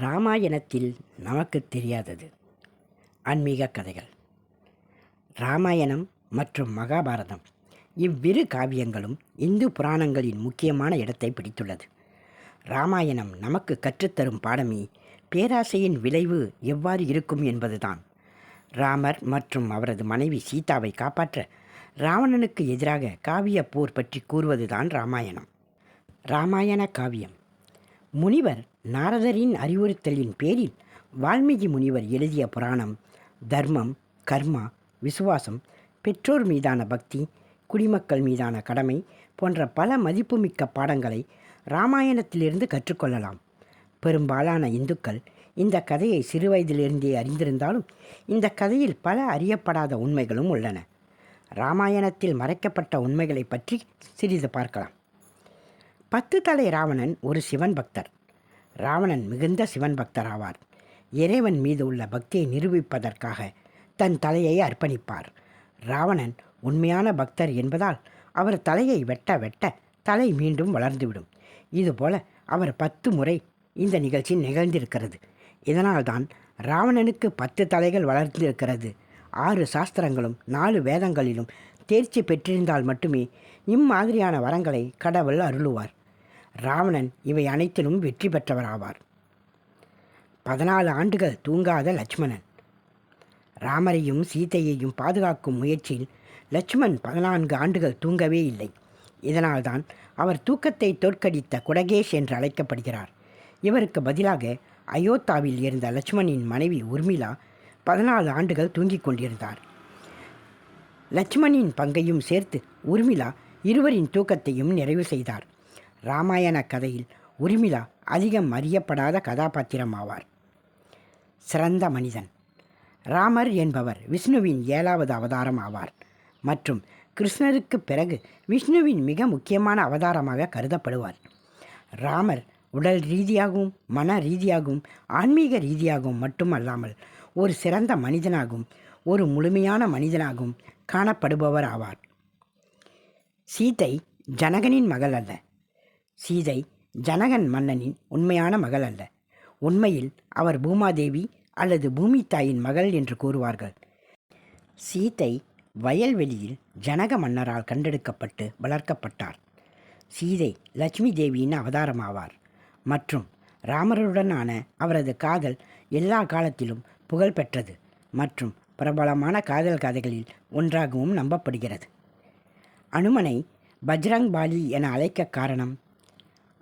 ராமாயணத்தில் நமக்கு தெரியாதது. ஆன்மீக கதைகள். ராமாயணம் மற்றும் மகாபாரதம் இவ்விரு காவியங்களும் இந்து புராணங்களின் முக்கியமான இடத்தை பிடித்துள்ளது. ராமாயணம் நமக்கு கற்றுத்தரும் பாடமே பேராசையின் விளைவு எவ்வாறு இருக்கும் என்பதுதான். ராமர் மற்றும் அவரது மனைவி சீதாவை காப்பாற்ற ராவணனுக்கு எதிராக காவிய போர் பற்றி கூறுவதுதான் ராமாயணம். ராமாயண காவியம். முனிவர் நாரதரின் அறிவுறுத்தலின் பேரில் வால்மீகி முனிவர் எழுதிய புராணம் தர்மம் கர்மா விசுவாசம் பெற்றோர் மீதான பக்தி குடிமக்கள் மீதான கடமை போன்ற பல மதிப்புமிக்க பாடங்களை ராமாயணத்திலிருந்து கற்றுக்கொள்ளலாம். பெரும்பாலான இந்துக்கள் இந்த கதையை சிறுவயதிலிருந்தே அறிந்திருந்தாலும் இந்த கதையில் பல அறியப்படாத உண்மைகளும் உள்ளன. ராமாயணத்தில் மறைக்கப்பட்ட உண்மைகளை பற்றி சிறிது பார்க்கலாம். பத்து தலை ராவணன் ஒரு சிவன் பக்தர். ராவணன் மிகுந்த சிவன் பக்தர் ஆவார் இறைவன் மீது உள்ள பக்தியை நிரூபிப்பதற்காக தன் தலையை அர்ப்பணிப்பார். ராவணன் உண்மையான பக்தர் என்பதால் அவர் தலையை வெட்ட வெட்ட தலை மீண்டும் வளர்ந்துவிடும். இதுபோல அவர் பத்து முறை இந்த நிகழ்ச்சி நிகழ்ந்திருக்கிறது. இதனால்தான் ராவணனுக்கு பத்து தலைகள் வளர்ந்திருக்கிறது. ஆறு சாஸ்திரங்களும் நாலு வேதங்களிலும் தேர்ச்சி பெற்றிருந்தால் மட்டுமே இம்மாதிரியான வரங்களை கடவுள் அருளுவார். ராவணன் இவை அனைத்திலும் வெற்றி பெற்றவராவார். பதினாலு ஆண்டுகள் தூங்காத லட்சுமணன். ராமரையும் சீதையையும் பாதுகாக்கும் முயற்சியில் லட்சுமண் பதினான்கு ஆண்டுகள் தூங்கவே இல்லை. இதனால்தான் அவர் தூக்கத்தை தோற்கடித்த குடகேஷ் என்று அழைக்கப்படுகிறார். இவருக்கு பதிலாக அயோத்தாவில் இருந்த லட்சுமணின் மனைவி உர்மிளா பதினாலு ஆண்டுகள் தூங்கிக் கொண்டிருந்தார். லட்சுமணின் பங்கையும் சேர்த்து உர்மிளா இருவரின் தூக்கத்தையும் நிறைவு செய்தார். ராமாயண கதையில் உர்மிளா அதிகம் அறியப்படாத கதாபாத்திரம் ஆவார் சிறந்த மனிதன். ராமர் என்பவர் விஷ்ணுவின் ஏழாவது அவதாரம் ஆவார். மற்றும் கிருஷ்ணருக்கு பிறகு விஷ்ணுவின் மிக முக்கியமான அவதாரமாக கருதப்படுவார். ராமர் உடல் ரீதியாகவும் மன ரீதியாகவும் ஆன்மீக ரீதியாகவும் மட்டுமல்லாமல் ஒரு சிறந்த மனிதனாகவும் ஒரு முழுமையான மனிதனாகவும் காணப்படுபவர் ஆவார். சீதை ஜனகனின் மகள் அல்ல. சீதை ஜனகன் மன்னனின் உண்மையான மகள் அல்ல. உண்மையில் அவர் பூமாதேவி அல்லது பூமி தாயின் மகள் என்று கூறுவார்கள். சீதை வயல்வெளியில் ஜனக மன்னரால் கண்டெடுக்கப்பட்டு வளர்க்கப்பட்டார். சீதை லட்சுமி தேவியின் அவதாரமாவார். மற்றும் ராமருடனான அவரது காதல் எல்லா காலத்திலும் புகழ் பெற்றது மற்றும் பிரபலமான காதல் கதைகளில் ஒன்றாகவும் நம்பப்படுகிறது. அனுமனை பஜ்ரங் பாலி என அழைக்க காரணம்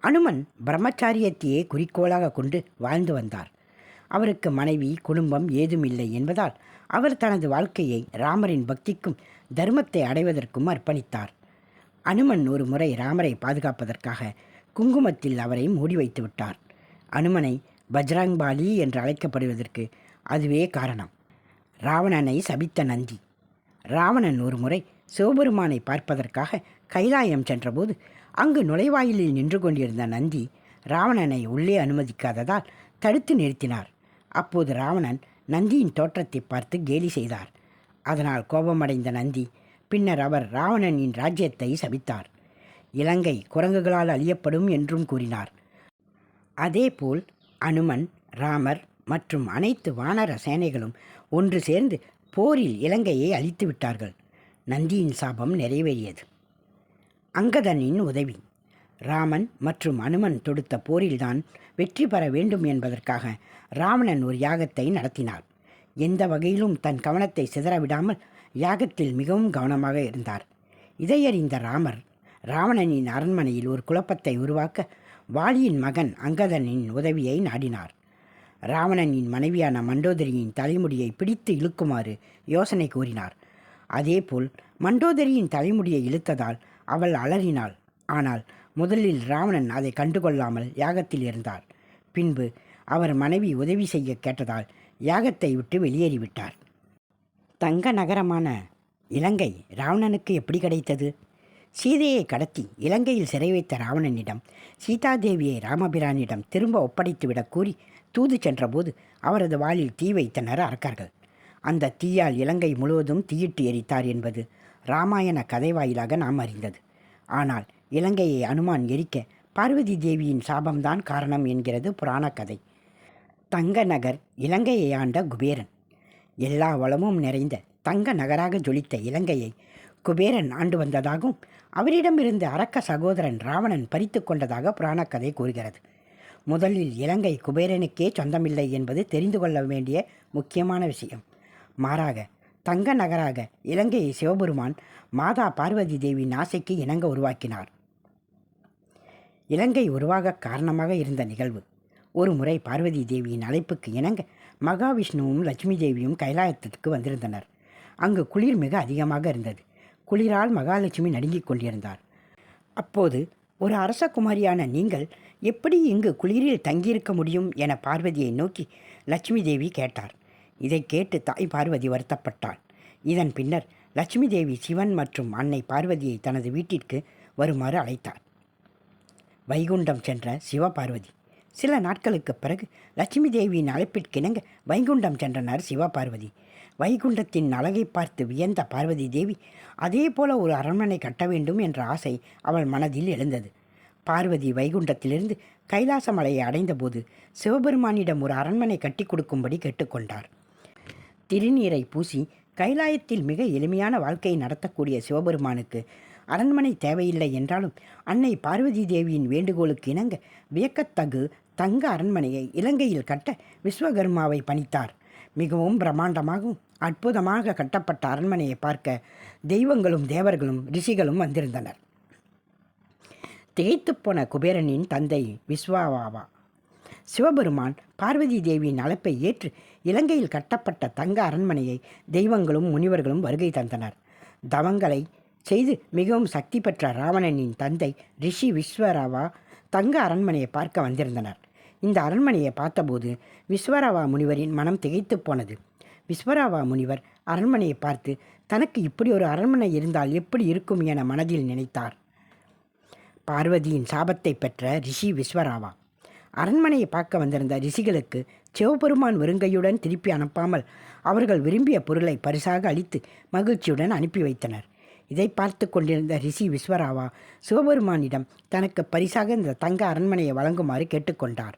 அனுமன் பிரம்மச்சாரியத்தையே குறிக்கோளாக கொண்டு வாழ்ந்து வந்தார். அவருக்கு மனைவி குடும்பம் ஏதும் இல்லை என்பதால் அவர் தனது வாழ்க்கையை ராமரின் பக்திக்கும் தர்மத்தை அடைவதற்கும் அர்ப்பணித்தார். அனுமன் ஒரு முறை ராமரை பாதுகாப்பதற்காக குங்குமத்தில் அவரை மூடி வைத்து விட்டார். அனுமனை பஜ்ரங்பாலி என்று அழைக்கப்படுவதற்கு அதுவே காரணம். ராவணனை சபித்த நந்தி. ராவணன் ஒரு முறை சிவபெருமானை பார்ப்பதற்காக கைலாயம் சென்றபோது அங்கு நுழைவாயிலில் நின்று கொண்டிருந்த நந்தி ராவணனை உள்ளே அனுமதிக்காததால் தடுத்து நிறுத்தினார். அப்போது ராவணன் நந்தியின் தோற்றத்தை பார்த்து கேலி செய்தார். அதனால் கோபமடைந்த நந்தி பின்னர் அவர் ராவணனின் ராஜ்யத்தை சபித்தார். இலங்கை குரங்குகளால் அழியப்படும் என்றும் கூறினார். அதேபோல் அனுமன் ராமர் மற்றும் அனைத்து வானர சேனைகளும் ஒன்று சேர்ந்து போரில் இலங்கையை அழித்து விட்டார்கள் நந்தியின் சாபம் நிறைவேறியது. அங்கதனின் உதவி. ராமன் மற்றும் அனுமன் தொடுத்த போரில்தான் வெற்றி பெற வேண்டும் என்பதற்காக ராவணன் ஒரு யாகத்தை நடத்தினார் எந்த வகையிலும் தன் கவனத்தை சிதறவிடாமல் யாகத்தில் மிகவும் கவனமாக இருந்தார். இதையறிந்த ராமர் ராவணனின் அரண்மனையில் ஒரு குழப்பத்தை உருவாக்க வாலியின் மகன் அங்கதனின் உதவியை நாடினார். ராவணனின் மனைவியான மண்டோதரியின் தலைமுடியை பிடித்து இழுக்குமாறு யோசனை கூறினார். அதேபோல் மண்டோதரியின் தலைமுடியை இழுத்ததால் அவள் அலறினாள். ஆனால் முதலில் ராவணன் அதை கண்டுகொள்ளாமல் யாகத்தில் இருந்தார் பின்பு அவர் மனைவி உதவி செய்ய கேட்டதால் யாகத்தை விட்டு வெளியேறிவிட்டார். தங்க நகரமான இலங்கை ராவணனுக்கு எப்படி கிடைத்தது? சீதையை கடத்தி இலங்கையில் சிறை வைத்த ராவணனிடம் சீதாதேவியை ராமபிரானிடம் திரும்ப ஒப்படைத்துவிடக் கூறி தூது சென்றபோது அவரது வாளில் தீ வைத்தனர் அரக்கர்கள். அந்த தீயால் இலங்கை முழுவதும் தீயிட்டு எரித்தார் என்பது ராமாயண கதை வாயிலாக நாம் அறிந்தது. ஆனால் இலங்கையை அனுமான் எரிக்க பார்வதி தேவியின் சாபம்தான் காரணம் என்கிறது புராண கதை. தங்க நகர் இலங்கையை ஆண்ட குபேரன். எல்லா வளமும் நிறைந்த தங்க நகராக ஜொலித்த இலங்கையை குபேரன் ஆண்டு வந்ததாகவும் அவரிடமிருந்து அரக்க சகோதரன் ராவணன் பறித்து கொண்டதாக புராணக்கதை கூறுகிறது. முதலில் இலங்கை குபேரனுக்கே சொந்தமில்லை என்பது தெரிந்து கொள்ள வேண்டிய முக்கியமான விஷயம். மாறாக தங்க நகராக இலங்கையை சிவபெருமான் மாதா பார்வதி தேவியின் ஆசைக்கு இணங்க உருவாக்கினார். இலங்கை உருவாக காரணமாக இருந்த நிகழ்வு ஒரு முறை பார்வதி தேவியின் அழைப்புக்கு இணங்க மகாவிஷ்ணுவும் லட்சுமி தேவியும் கைலாயத்திற்கு வந்திருந்தனர். அங்கு குளிர் மிக அதிகமாக இருந்தது. குளிரால் மகாலட்சுமி நடுங்கிக் கொண்டிருந்தார். அப்போது ஒரு அரசகுமாரியான நீங்கள் எப்படி இங்கு குளிரில் தங்கியிருக்க முடியும்? என பார்வதியை நோக்கி லட்சுமி தேவி கேட்டார். இதை கேட்டு தாய் பார்வதி வருத்தப்பட்டாள். இதன் பின்னர் லட்சுமி தேவி சிவன் மற்றும் அன்னை பார்வதியை தனது வீட்டிற்கு வருமாறு அழைத்தார். வைகுண்டம் சென்ற சிவபார்வதி. சில நாட்களுக்கு பிறகு லட்சுமி தேவியின் அழைப்பிற்கிணங்க வைகுண்டம் சென்றனர் சிவபார்வதி. வைகுண்டத்தின் அழகை பார்த்து வியந்த பார்வதி தேவி அதே போல ஒரு அரண்மனை கட்ட வேண்டும் என்ற ஆசை அவள் மனதில் எழுந்தது. பார்வதி வைகுண்டத்திலிருந்து கைலாசமலையை அடைந்தபோது சிவபெருமானிடம் ஒரு அரண்மனை கட்டி கொடுக்கும்படி கேட்டுக்கொண்டார் திருநீரை பூசி கைலாயத்தில் மிக எளிமையான வாழ்க்கையை நடத்தக்கூடிய சிவபெருமானுக்கு அரண்மனை தேவையில்லை என்றாலும் அன்னை பார்வதி தேவியின் வேண்டுகோளுக்கு இணங்க வியக்கத்தகு தங்க அரண்மனையை இலங்கையில் கட்ட விஸ்வகர்மாவை பணித்தார். மிகவும் பிரம்மாண்டமாகவும் அற்புதமாக கட்டப்பட்ட அரண்மனையை பார்க்க தெய்வங்களும் தேவர்களும் ரிஷிகளும் வந்திருந்தனர். திகைத்துப்போன குபேரனின் தந்தை விஸ்வாவாவா. சிவபெருமான் பார்வதி தேவியின் அழைப்பை ஏற்று இலங்கையில் கட்டப்பட்ட தங்க அரண்மனையை தெய்வங்களும் முனிவர்களும் வருகை தந்தனர். தவங்களை செய்து மிகவும் சக்தி பெற்ற ராவணனின் தந்தை ரிஷி விஸ்வராவா தங்க அரண்மனையை பார்க்க வந்திருந்தனர். இந்த அரண்மனையை பார்த்தபோது விஸ்வராவா முனிவரின் மனம் திகைத்து போனது. விஸ்வராவா முனிவர் அரண்மனையை பார்த்து தனக்கு இப்படி ஒரு அரண்மனை இருந்தால் எப்படி இருக்கும் என மனதில் நினைத்தார் பார்வதியின் சாபத்தை பெற்ற ரிஷி விஸ்வராவா அரண்மனையை பார்க்க வந்திருந்த ரிஷிகளுக்கு சிவபெருமான் வெறுங்கையுடன் திருப்பி அனுப்பாமல் அவர்கள் விரும்பிய பொருளை பரிசாக அளித்து மகிழ்ச்சியுடன் அனுப்பி வைத்தனர். இதை பார்த்து கொண்டிருந்த ரிஷி விஸ்வராவா சிவபெருமானிடம் தனக்கு பரிசாக இந்த தங்க அரண்மனையை வழங்குமாறு கேட்டுக்கொண்டார்.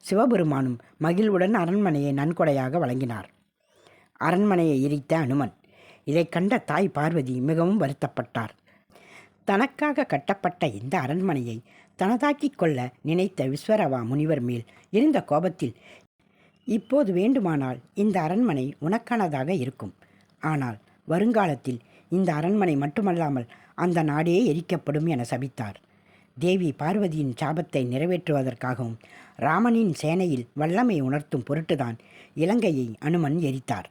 சிவபெருமானும் மகிழ்வுடன் அரண்மனையை நன்கொடையாக வழங்கினார். அரண்மனையை எரித்த அனுமன் இதை கண்ட தாய் பார்வதி மிகவும் வருத்தப்பட்டார். தனக்காக கட்டப்பட்ட இந்த அரண்மனையை தனதாக்கிக் கொள்ள நினைத்த விஸ்வரவா முனிவர் மேல் இருந்த கோபத்தில் இப்போது வேண்டுமானால் இந்த அரண்மனை உனக்கானதாக இருக்கும். ஆனால் வருங்காலத்தில் இந்த அரண்மனை மட்டுமல்லாமல் அந்த நாடே எரிக்கப்படும் என சபித்தார். தேவி பார்வதியின் சாபத்தை நிறைவேற்றுவதற்காகவும் ராமனின் சேனையில் வல்லமை உணர்த்தும் பொருட்டுதான் இலங்கையை அனுமன் எரித்தார்.